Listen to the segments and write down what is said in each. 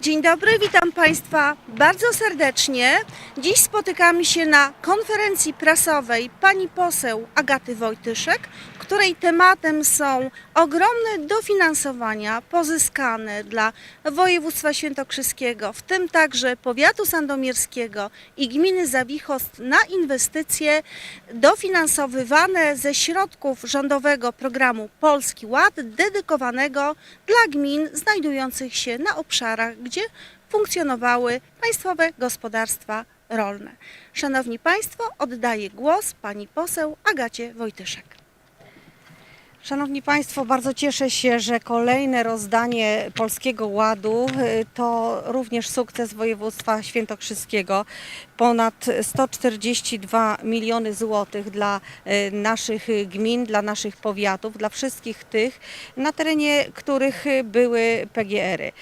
Dzień dobry, witam Państwa bardzo serdecznie. Dziś spotykamy się na konferencji prasowej pani poseł Agaty Wojtyszek, której tematem są ogromne dofinansowania pozyskane dla województwa świętokrzyskiego, w tym także powiatu sandomierskiego i gminy Zawichost na inwestycje dofinansowywane ze środków rządowego programu Polski Ład dedykowanego dla gmin znajdujących się na obszarach, gdzie funkcjonowały państwowe gospodarstwa rolne. Szanowni Państwo, oddaję głos pani poseł Agacie Wojtyszek. Szanowni Państwo, bardzo cieszę się, że kolejne rozdanie Polskiego Ładu y, to również sukces województwa świętokrzyskiego. Ponad 142 miliony złotych dla y, naszych gmin, dla naszych powiatów, dla wszystkich tych, na terenie których były PGR-y.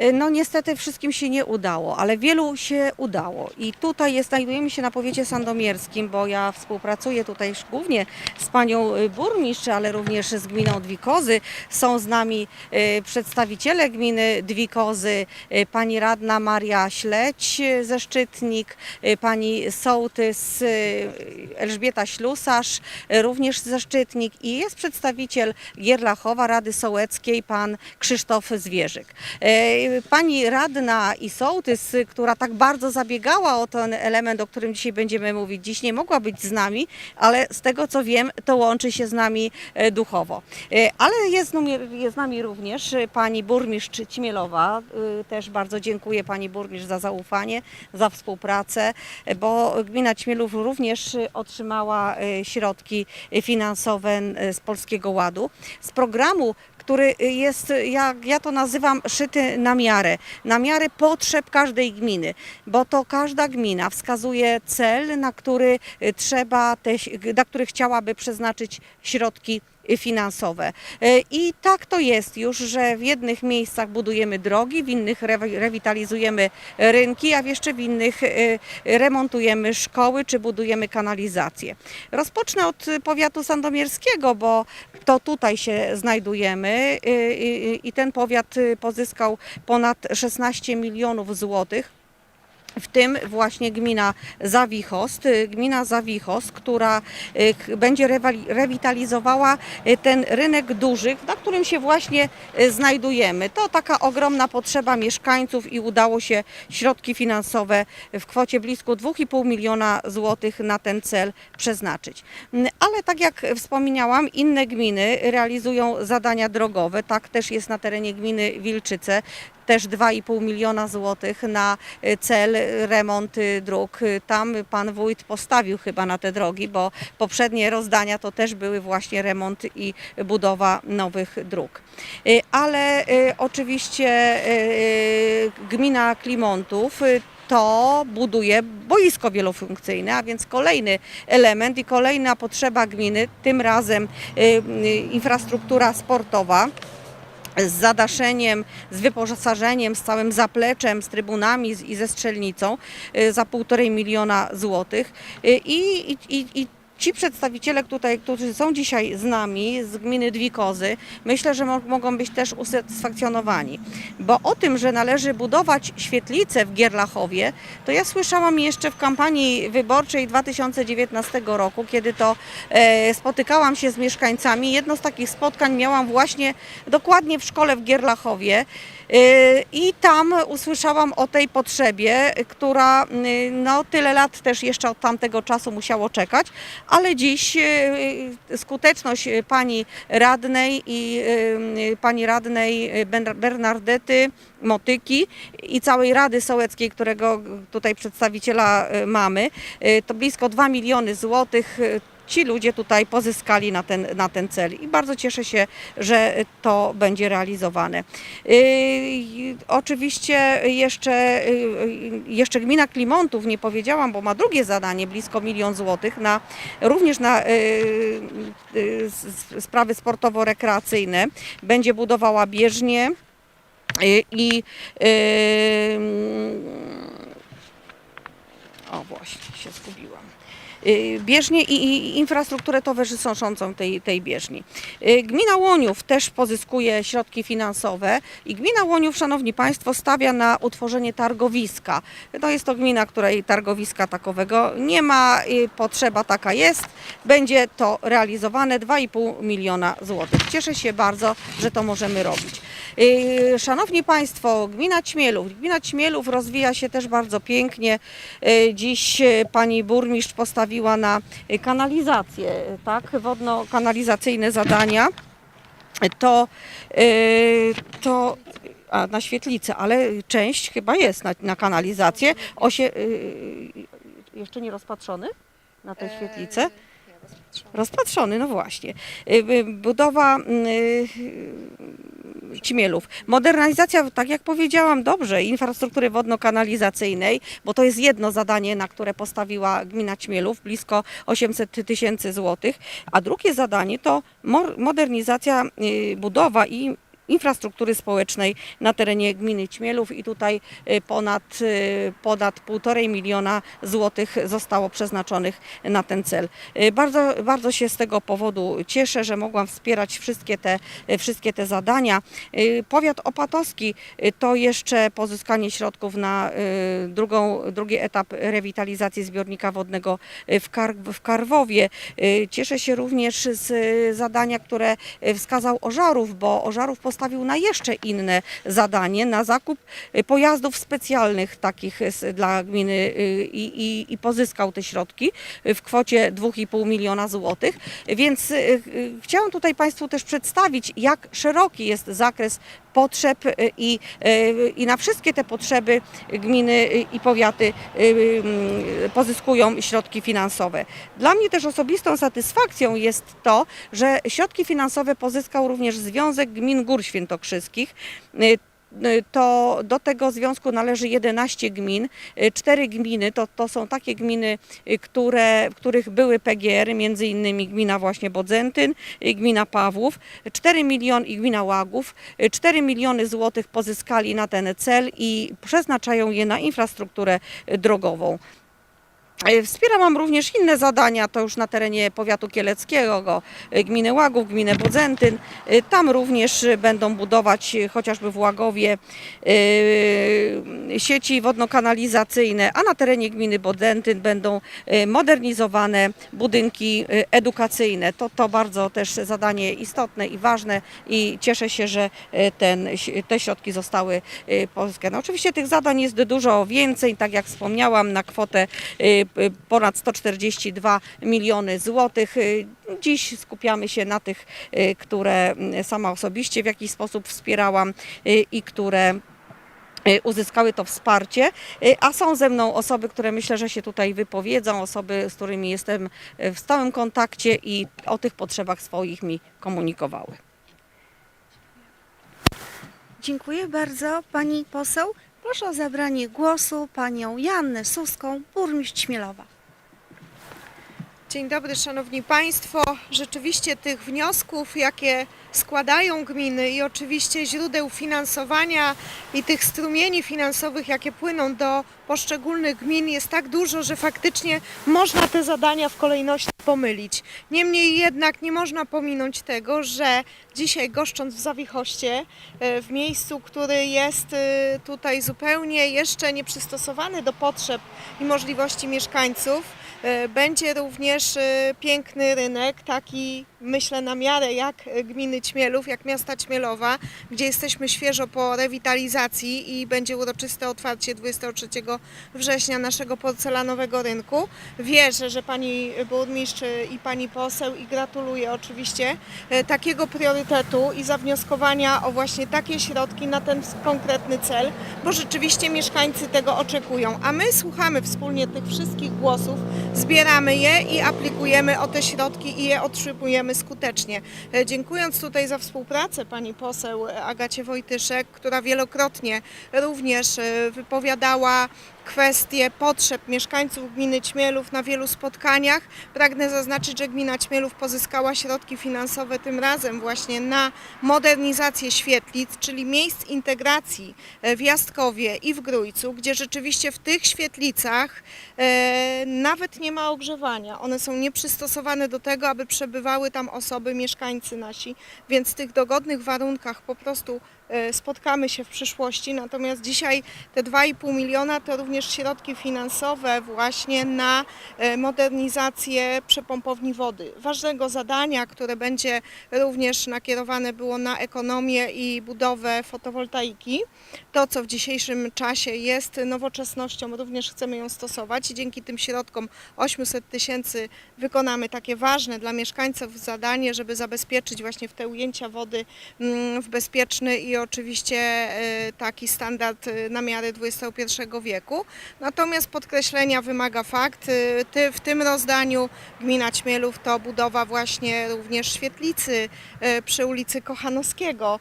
Y, No niestety wszystkim się nie udało, ale wielu się udało. I tutaj znajdujemy się na powiecie sandomierskim, bo ja współpracuję tutaj głównie z panią y, burmistrz, ale również z gminą Dwikozy. Są z nami przedstawiciele gminy Dwikozy, pani radna Maria Śledź y, ze Szczytnik, pani sołtys y, Elżbieta Ślusarz, y, również ze Szczytnik i jest przedstawiciel Gierlachowa Rady Sołeckiej, pan Krzysztof Zwierzyk. Y, Pani radna i sołtys, y, która tak bardzo zabiegała o ten element, o którym dzisiaj będziemy mówić, dziś nie mogła być z nami, ale z tego co wiem, to łączy się z nami duchowo. Ale jest, jest z nami również pani burmistrz Cimielowa. E, Też bardzo dziękuję pani burmistrz za zaufanie, za współpracę, bo gmina Ćmielów również e, otrzymała e, środki finansowe e, z Polskiego Ładu. Z programu który jest, jak ja to nazywam, szyty na miarę, na miarę potrzeb każdej gminy, bo to każda gmina wskazuje cel, na który y, trzeba, te, na który chciałaby przeznaczyć środki finansowe. Y, I tak to jest już, że w jednych miejscach budujemy drogi, w innych rewi- rewitalizujemy rynki, a w jeszcze w innych y, remontujemy szkoły czy budujemy kanalizację. Rozpocznę od powiatu sandomierskiego, bo to tutaj się znajdujemy y, i ten powiat pozyskał ponad 16 milionów złotych. W tym właśnie gmina Zawichost, y, gmina Zawichost, która y, będzie rewitalizowała y, ten rynek dużych, na którym się właśnie znajdujemy. To taka ogromna potrzeba mieszkańców i udało się środki finansowe w kwocie blisko 2,5 miliona złotych na ten cel przeznaczyć. Mm, Ale tak jak wspomniałam, inne gminy realizują zadania drogowe. Tak też jest na terenie gminy Wilczyce też 2,5 miliona złotych na y, cel y, remont y, dróg. Tam pan wójt postawił chyba na te drogi, bo poprzednie rozdania to też były właśnie remont i budowa nowych dróg. Ale oczywiście gmina Klimontów to buduje boisko wielofunkcyjne, a więc kolejny element i kolejna potrzeba gminy, tym razem infrastruktura sportowa z zadaszeniem, z wyposażeniem, z całym zapleczem, z trybunami i ze strzelnicą y, za półtorej miliona złotych. Y, i, i, i ci przedstawiciele, tutaj, którzy są dzisiaj z nami, z gminy Dwikozy, myślę, że mo- mogą być też usatysfakcjonowani. Bo o tym, że należy budować świetlice w Gierlachowie, to ja słyszałam jeszcze w kampanii wyborczej 2019 roku, kiedy to e, spotykałam się z mieszkańcami. Jedno z takich spotkań miałam właśnie dokładnie w szkole w Gierlachowie. Y, I tam usłyszałam o tej potrzebie, która y, no, tyle lat też jeszcze od tamtego czasu musiało czekać, ale dziś y, skuteczność pani radnej i pani radnej Bernardety Motyki i całej Rady Sołeckiej, którego tutaj przedstawiciela mamy, to blisko 2 miliony złotych ci ludzie tutaj pozyskali na ten, na ten cel i bardzo cieszę się, że to będzie realizowane. Yy, oczywiście jeszcze, yy, jeszcze gmina Klimontów, nie powiedziałam, bo ma drugie zadanie, blisko milion złotych, na, również na sprawy sportowo-rekreacyjne. Będzie budowała bieżnie i yy, o właśnie, się zgubiłam. Y, bieżnię i, infrastrukturę towarzyszącą tej, tej bieżni. Y, Gmina Łoniów też pozyskuje środki finansowe i gmina Łoniów, Szanowni Państwo, stawia na utworzenie targowiska. No jest to gmina, której targowiska takowego nie ma, y, potrzeba taka jest. Będzie to realizowane 2,5 miliona złotych. Cieszę się bardzo, że to możemy robić. Szanowni Państwo, gmina Ćmielów. Gmina Ćmielów rozwija się też bardzo pięknie. Dziś pani burmistrz postawiła na y, kanalizację, tak, wodno-kanalizacyjne zadania. To, y, to a, na świetlicę, ale część chyba jest na, na kanalizację. Osie, y, jeszcze nie rozpatrzony na tę świetlicę? Rozpatrzony, no właśnie. Y, y, Budowa y, Ćmielów. Modernizacja, tak jak powiedziałam, dobrze, infrastruktury wodno-kanalizacyjnej, bo to jest jedno zadanie, na które postawiła gmina Ćmielów, blisko 800 tysięcy złotych, a drugie zadanie to modernizacja, budowa i infrastruktury społecznej na terenie gminy Ćmielów i tutaj y, ponad, y, ponad 1,5 miliona złotych zostało przeznaczonych na ten cel. Y, Bardzo, bardzo się z tego powodu cieszę, że mogłam wspierać wszystkie te, wszystkie te zadania. Powiat opatowski to jeszcze pozyskanie środków na drugą, drugi etap rewitalizacji zbiornika wodnego w, Kar, w Karwowie. Cieszę się również z zadania, które wskazał Ożarów, bo Ożarów postawił na jeszcze inne zadanie, na zakup y, pojazdów specjalnych takich dla gminy y, i, i, i pozyskał te środki w kwocie 2,5 miliona złotych. Więc y, chciałam tutaj Państwu też przedstawić, jak szeroki jest zakres potrzeb i, i na wszystkie te potrzeby gminy i powiaty y, pozyskują środki finansowe. Dla mnie też osobistą satysfakcją jest to, że środki finansowe pozyskał również Związek Gmin Gór Świętokrzyskich. Y, y, To do tego związku należy 11 gmin. Y, Cztery gminy to, to są takie gminy, które, w których były PGR, między innymi gmina właśnie Bodzentyn, gmina Pawłów, 4 miliony i gmina Łagów. 4 miliony złotych pozyskali na ten cel i przeznaczają je na infrastrukturę drogową. E, Wspieram również inne zadania, to już na terenie powiatu kieleckiego, e, gminy Łagów, gminy Bodzentyn. E, Tam również będą budować chociażby w Łagowie sieci wodno-kanalizacyjne, a na terenie gminy Bodzentyn będą modernizowane budynki edukacyjne. To, to bardzo też zadanie istotne i ważne i cieszę się, że ten, te środki zostały e, pozyskane. Oczywiście tych zadań jest dużo więcej, tak jak wspomniałam, na kwotę ponad 142 miliony złotych. Y, Dziś skupiamy się na tych, y, które sama osobiście w jakiś sposób wspierałam y, i które y, uzyskały to wsparcie, y, a są ze mną osoby, które myślę, że się tutaj wypowiedzą, osoby, z którymi jestem y, w stałym kontakcie i o tych potrzebach swoich mi komunikowały. Dziękuję bardzo pani poseł. Proszę o zabranie głosu panią Jannę Suską, burmistrz Śmielowa. Dzień dobry, Szanowni Państwo. Rzeczywiście tych wniosków, jakie składają gminy i oczywiście źródeł finansowania i tych strumieni finansowych, jakie płyną do poszczególnych gmin jest tak dużo, że faktycznie można te zadania w kolejności pomylić. Niemniej jednak nie można pominąć tego, że dzisiaj goszcząc w Zawichoście, e, w miejscu, który jest e, tutaj zupełnie jeszcze nieprzystosowany do potrzeb i możliwości mieszkańców, E, Będzie również piękny rynek, taki myślę na miarę jak e, gminy Ćmielów, jak miasta Ćmielowa, gdzie jesteśmy świeżo po rewitalizacji i będzie uroczyste otwarcie 23 września naszego porcelanowego rynku. Wierzę, że pani burmistrz i pani poseł i gratuluję oczywiście e, takiego priorytetu i zawnioskowania o właśnie takie środki na ten konkretny cel, bo rzeczywiście mieszkańcy tego oczekują, a my słuchamy wspólnie tych wszystkich głosów, zbieramy je i aplikujemy o te środki i je otrzymujemy skutecznie. E, Dziękując tutaj za współpracę pani poseł Agacie Wojtyszek, która wielokrotnie również e, wypowiadała kwestie potrzeb mieszkańców gminy Ćmielów na wielu spotkaniach. Pragnę zaznaczyć, że gmina Ćmielów pozyskała środki finansowe tym razem właśnie na modernizację świetlic, czyli miejsc integracji e, w Jastkowie i w Grójcu, gdzie rzeczywiście w tych świetlicach nawet nie ma ogrzewania. One są nieprzystosowane do tego, aby przebywały tam osoby, mieszkańcy nasi, więc w tych dogodnych warunkach po prostu spotkamy się w przyszłości. Natomiast dzisiaj te 2,5 miliona to również środki finansowe właśnie na e, modernizację przepompowni wody. Ważnego zadania, które będzie również nakierowane było na ekonomię i budowę fotowoltaiki. To, co w dzisiejszym czasie jest nowoczesnością, również chcemy ją stosować i dzięki tym środkom 800 tysięcy wykonamy takie ważne dla mieszkańców zadanie, żeby zabezpieczyć właśnie w te ujęcia wody mm, w bezpieczny i oczywiście e, taki standard e, na miarę XXI wieku. Natomiast podkreślenia wymaga fakt, ty, w tym rozdaniu gmina Ćmielów to budowa właśnie również świetlicy przy ulicy Kochanowskiego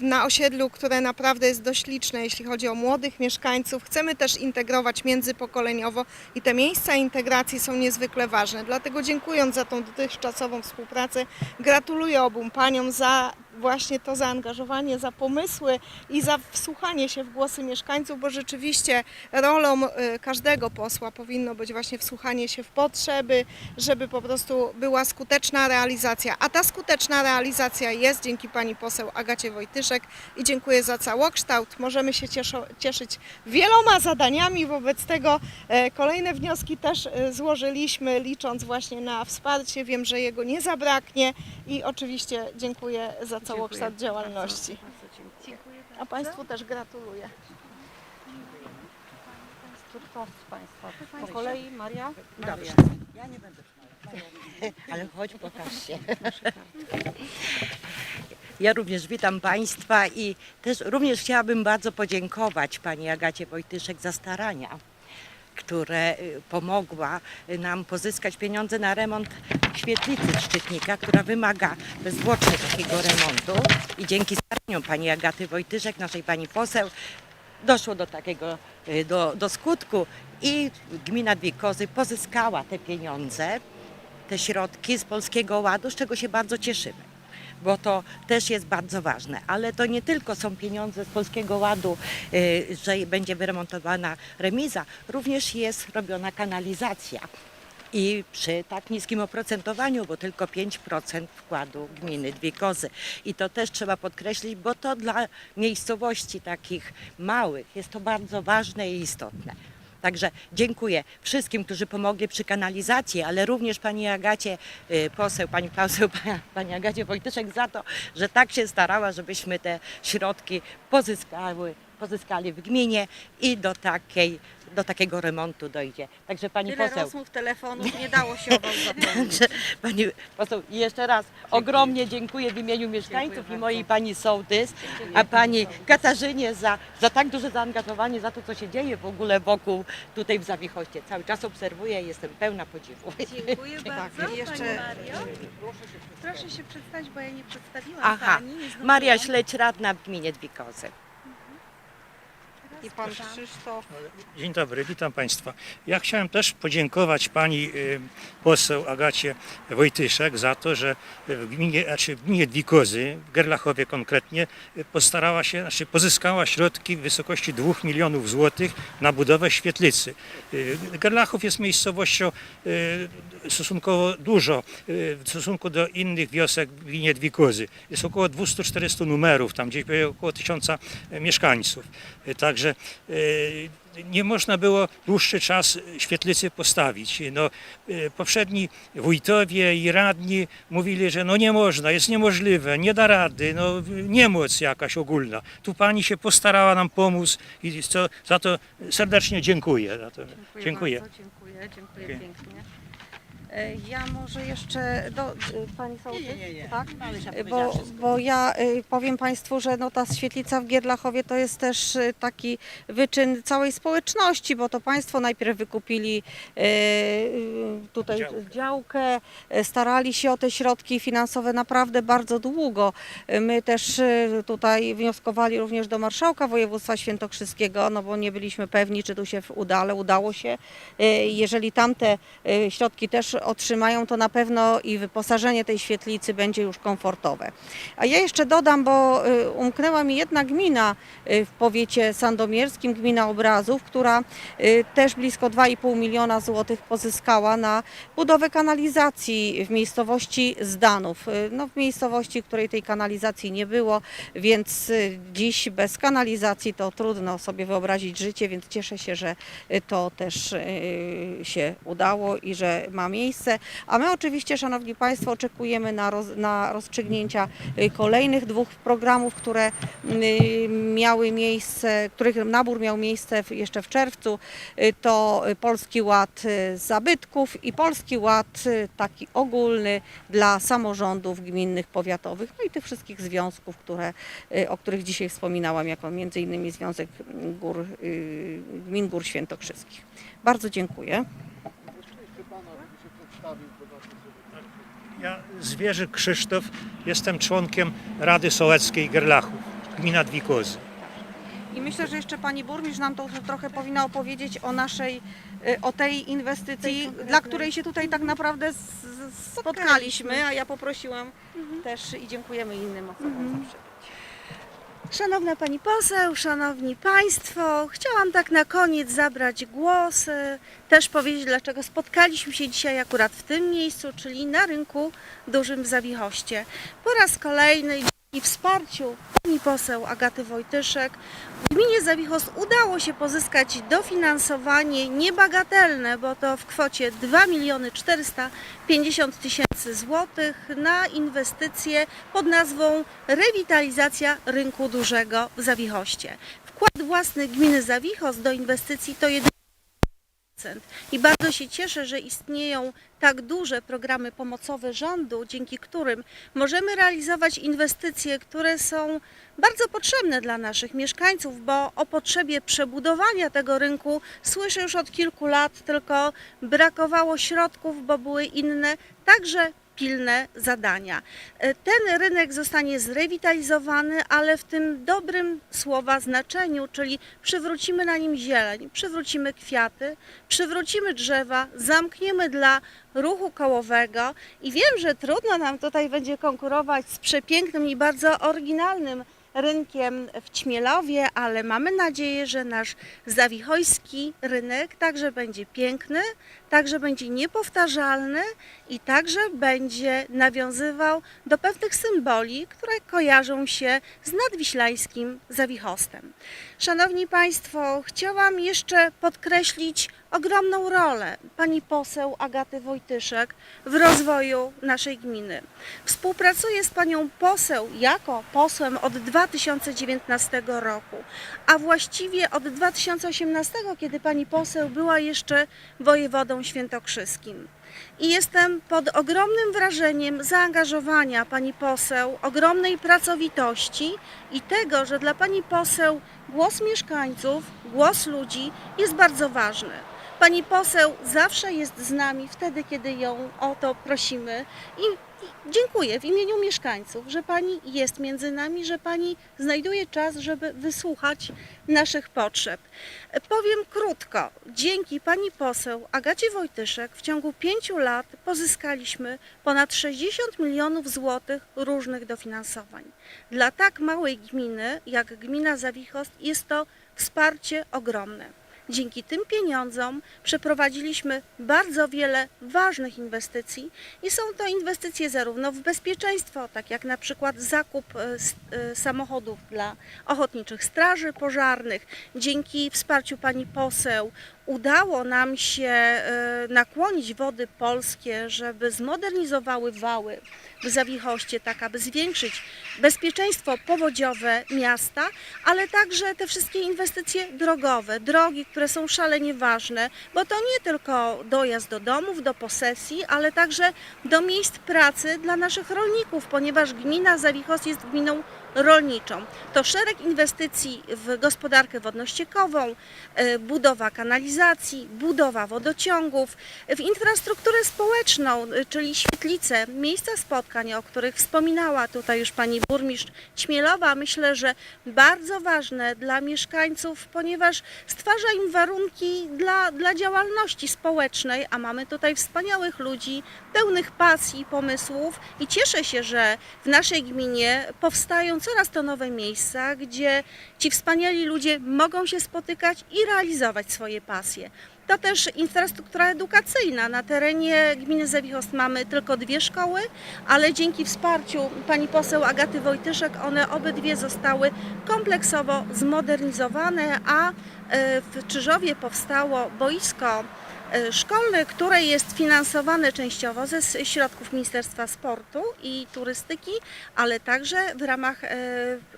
na osiedlu, które naprawdę jest dość liczne, jeśli chodzi o młodych mieszkańców. Chcemy też integrować międzypokoleniowo i te miejsca integracji są niezwykle ważne. Dlatego dziękując za tą dotychczasową współpracę, gratuluję obu paniom za właśnie to zaangażowanie, za pomysły i za wsłuchanie się w głosy mieszkańców, bo rzeczywiście rolą e, każdego posła powinno być właśnie wsłuchanie się w potrzeby, żeby po prostu była skuteczna realizacja. A ta skuteczna realizacja jest dzięki pani poseł Agacie Wojtyszek i dziękuję za całokształt. Możemy się cieszyć wieloma zadaniami, wobec tego e, kolejne wnioski też e, złożyliśmy, licząc właśnie na wsparcie. Wiem, że jego nie zabraknie i oczywiście dziękuję za całokształt działalności. A Państwu też gratuluję. Czy kto z Państwa? Po kolei Maria? Dobrze. Ja nie będę Ale chodź, pokaż się. Ja również witam Państwa i też również chciałabym bardzo podziękować Pani Agacie Wojtyszek za starania, które y, pomogła nam pozyskać pieniądze na remont świetlicy Szczytnika, która wymaga bezzwłocznie takiego remontu i dzięki staraniom Pani Agaty Wojtyszek, naszej Pani poseł, doszło do takiego, y, do, do skutku i gmina Dwie Kozy pozyskała te pieniądze, te środki z Polskiego Ładu, z czego się bardzo cieszymy. Bo to też jest bardzo ważne, ale to nie tylko są pieniądze z Polskiego Ładu, y, że będzie wyremontowana remiza, również jest robiona kanalizacja. I przy tak niskim oprocentowaniu, bo tylko 5% wkładu gminy Dwie Kozy. I to też trzeba podkreślić, bo to dla miejscowości takich małych jest to bardzo ważne i istotne. Także dziękuję wszystkim, którzy pomogli przy kanalizacji, ale również pani Agacie, y, poseł, pani poseł, pani Agacie Wojtyszek za to, że tak się starała, żebyśmy te środki pozyskały, pozyskali w gminie i do, takiej, do takiego remontu dojdzie. Także pani Tyle poseł. rozmów, telefonów, nie dało się o Was zapomnieć. Także pani poseł, jeszcze raz ogromnie dziękuję w imieniu mieszkańców i mojej pani sołtys, a pani Katarzynie za, za tak duże zaangażowanie, za to, co się dzieje w ogóle wokół tutaj w Zawichoście. Cały czas obserwuję i jestem pełna podziwu. Dziękuję bardzo. I jeszcze- Pani Mario. Proszę się przedstawić, bo ja nie przedstawiłam Aha, Pani. nie zdążyłam. Maria Śledź, radna w gminie Dwikozy. I Pan Krzysztof. Dzień dobry, witam Państwa. Ja chciałem też podziękować Pani y, poseł Agacie Wojtyszek za to, że w gminie, znaczy w gminie Dwikozy, w Gerlachowie konkretnie, postarała się, znaczy pozyskała środki w wysokości 2 milionów złotych na budowę świetlicy. Y, Gerlachów jest miejscowością y, stosunkowo dużo w stosunku do innych wiosek w gminie Dwikozy. Jest około 200-400 numerów, tam gdzieś około 1000 mieszkańców. Także y, nie można było dłuższy czas świetlicy postawić. No, y, poprzedni wójtowie i radni mówili, że no nie można, jest niemożliwe, nie da rady, no niemoc jakaś ogólna. Tu pani się postarała nam pomóc i co, za to serdecznie dziękuję. Za to. Dziękuję. Bardzo, dziękuję, dziękuję Dziękuję. pięknie. E, Ja może jeszcze do pani sołtys, Nie, nie, nie. tak? Bo, bo ja y, powiem Państwu, że no ta świetlica w Gierlachowie to jest też y, taki wyczyn całej społeczności, bo to Państwo najpierw wykupili y, y, tutaj Działkę. działkę, y, starali się o te środki finansowe naprawdę bardzo długo. Y, My też y, tutaj wnioskowali również do Marszałka Województwa Świętokrzyskiego, no bo nie byliśmy pewni, czy tu się uda, ale udało się. Y, Jeżeli tamte y, środki też otrzymają, to na pewno i wyposażenie tej świetlicy będzie już komfortowe. A ja jeszcze dodam, bo y, umknęła mi jedna gmina y, w powiecie sandomierskim, gmina Obrazów, która y, też blisko 2,5 miliona złotych pozyskała na budowę kanalizacji w miejscowości Zdanów. No, w miejscowości, w której tej kanalizacji nie było, więc dziś bez kanalizacji to trudno sobie wyobrazić życie, więc cieszę się, że to też się udało i że ma miejsce. A my oczywiście, Szanowni Państwo, oczekujemy na, roz, na rozstrzygnięcia y, kolejnych dwóch programów, które y, miały miejsce, których nabór miał miejsce jeszcze w czerwcu. Y, To Polski Ład zabytków i Polski Ład taki ogólny dla samorządów gminnych, powiatowych, no i tych wszystkich związków, które, o których dzisiaj wspominałam, jako między innymi Związek Gór, Gmin Gór Świętokrzyskich. Bardzo dziękuję. Ja Zwierzy Krzysztof, jestem członkiem Rady Sołeckiej Gerlachów, gmina Dwikozy. I myślę, że jeszcze pani burmistrz nam to trochę powinna opowiedzieć o naszej, y, o tej inwestycji, dla której się tutaj tak naprawdę z, z, spotkaliśmy, a ja poprosiłam też i dziękujemy innym osobom za przybycie. Szanowna Pani Poseł, Szanowni Państwo, chciałam tak na koniec zabrać głos, e, też powiedzieć, dlaczego spotkaliśmy się dzisiaj akurat w tym miejscu, czyli na rynku dużym w Zawichoście. Po raz kolejny dzięki wsparciu Pani Poseł Agaty Wojtyszek w gminie Zawichost udało się pozyskać dofinansowanie niebagatelne, bo to w kwocie 2 miliony 450 tysięcy złotych na inwestycje pod nazwą rewitalizacja rynku dużego w Zawichoście. Wkład własny gminy Zawichost do inwestycji to 1%. I bardzo się cieszę, że istnieją tak duże programy pomocowe rządu, dzięki którym możemy realizować inwestycje, które są bardzo potrzebne dla naszych mieszkańców, bo o potrzebie przebudowania tego rynku słyszę już od kilku lat, tylko brakowało środków, bo były inne, także pilne zadania. E, Ten rynek zostanie zrewitalizowany, ale w tym dobrym słowa znaczeniu, czyli przywrócimy na nim zieleń, przywrócimy kwiaty, przywrócimy drzewa, zamkniemy dla ruchu kołowego i wiem, że trudno nam tutaj będzie konkurować z przepięknym i bardzo oryginalnym rynkiem w Ćmielowie, ale mamy nadzieję, że nasz zawichojski rynek także będzie piękny, także będzie niepowtarzalny i także będzie nawiązywał do pewnych symboli, które kojarzą się z nadwiślańskim zawichostem. Szanowni Państwo, chciałam jeszcze podkreślić ogromną rolę pani poseł Agaty Wojtyszek w rozwoju naszej gminy. Współpracuję z panią poseł jako posłem od 2019 roku, a właściwie od 2018, kiedy pani poseł była jeszcze wojewodą świętokrzyskim. I jestem pod ogromnym wrażeniem zaangażowania pani poseł, ogromnej pracowitości i tego, że dla pani poseł głos mieszkańców, głos ludzi jest bardzo ważny. Pani poseł zawsze jest z nami wtedy, kiedy ją o to prosimy i dziękuję w imieniu mieszkańców, że Pani jest między nami, że Pani znajduje czas, żeby wysłuchać naszych potrzeb. Powiem krótko. Dzięki Pani poseł Agacie Wojtyszek w ciągu pięciu lat pozyskaliśmy ponad 60 milionów złotych różnych dofinansowań. Dla tak małej gminy jak gmina Zawichost jest to wsparcie ogromne. Dzięki tym pieniądzom przeprowadziliśmy bardzo wiele ważnych inwestycji i są to inwestycje zarówno w bezpieczeństwo, tak jak na przykład zakup e, e, samochodów dla ochotniczych straży pożarnych. Dzięki wsparciu pani poseł udało nam się e, nakłonić wody polskie, żeby zmodernizowały wały w Zawichoście, tak aby zwiększyć bezpieczeństwo powodziowe miasta, ale także te wszystkie inwestycje drogowe, drogi, które są szalenie ważne, bo to nie tylko dojazd do domów, do posesji, ale także do miejsc pracy dla naszych rolników, ponieważ gmina Zawichos jest gminą rolniczą. To szereg inwestycji w gospodarkę wodno-ściekową, e, budowa kanalizacji, budowa wodociągów, w infrastrukturę społeczną, e, czyli świetlice, miejsca spotkań, o których wspominała tutaj już pani burmistrz Ćmielowa. Myślę, że bardzo ważne dla mieszkańców, ponieważ stwarza im warunki dla, dla działalności społecznej, a mamy tutaj wspaniałych ludzi, pełnych pasji pomysłów i cieszę się, że w naszej gminie powstają coraz to nowe miejsca, gdzie ci wspaniali ludzie mogą się spotykać i realizować swoje pasje. To też infrastruktura edukacyjna. Na terenie gminy Zawichost mamy tylko dwie szkoły, ale dzięki wsparciu pani poseł Agaty Wojtyszek one obydwie zostały kompleksowo zmodernizowane, a e, w Czyżowie powstało boisko e, szkolne, które jest finansowane częściowo ze środków Ministerstwa Sportu i Turystyki, ale także w ramach e,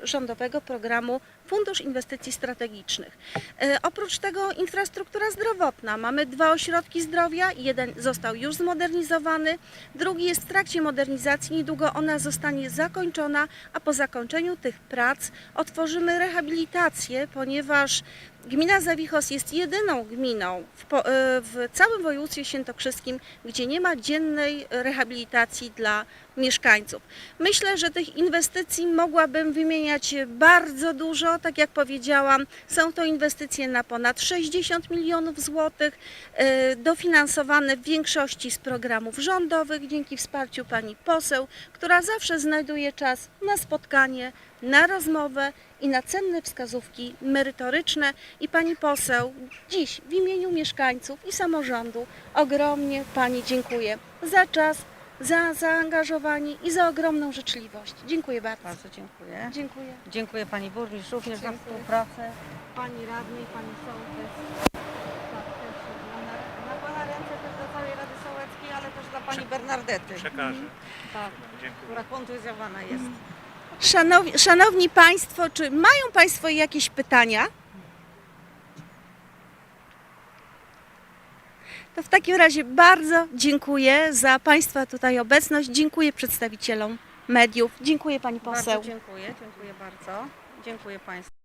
rządowego programu Fundusz Inwestycji Strategicznych. E, Oprócz tego infrastruktura zdrowotna. Mamy dwa ośrodki zdrowia. Jeden został już zmodernizowany, drugi jest w trakcie modernizacji. Niedługo ona zostanie zakończona, a po zakończeniu tych prac otworzymy rehabilitację, ponieważ Gmina Zawichos jest jedyną gminą w, po, e, w całym województwie świętokrzyskim, gdzie nie ma dziennej rehabilitacji dla mieszkańców. Myślę, że tych inwestycji mogłabym wymieniać bardzo dużo. Tak jak powiedziałam, są to inwestycje na ponad 60 milionów złotych, e, dofinansowane w większości z programów rządowych dzięki wsparciu pani poseł, która zawsze znajduje czas na spotkanie, na rozmowę i na cenne wskazówki merytoryczne. I pani poseł, dziś w imieniu mieszkańców i samorządu ogromnie pani dziękuję za czas, za zaangażowanie i za ogromną życzliwość. Dziękuję bardzo. Bardzo dziękuję. Dziękuję. Dziękuję Pani Burmistrz również za Dziękuję. współpracę. Pani Radnej, Pani Sołtys. Tak, też na, na Pana ręce też dla całej Rady Sołeckiej, ale też dla Pani Bernardety, Przekażę. tak, Dziękuję. która kontuzjowana jest. Szanowni, szanowni Państwo, czy mają Państwo jakieś pytania? To w takim razie bardzo dziękuję za Państwa tutaj obecność. Dziękuję przedstawicielom mediów. Dziękuję Pani poseł. Bardzo dziękuję, dziękuję bardzo. Dziękuję Państwu.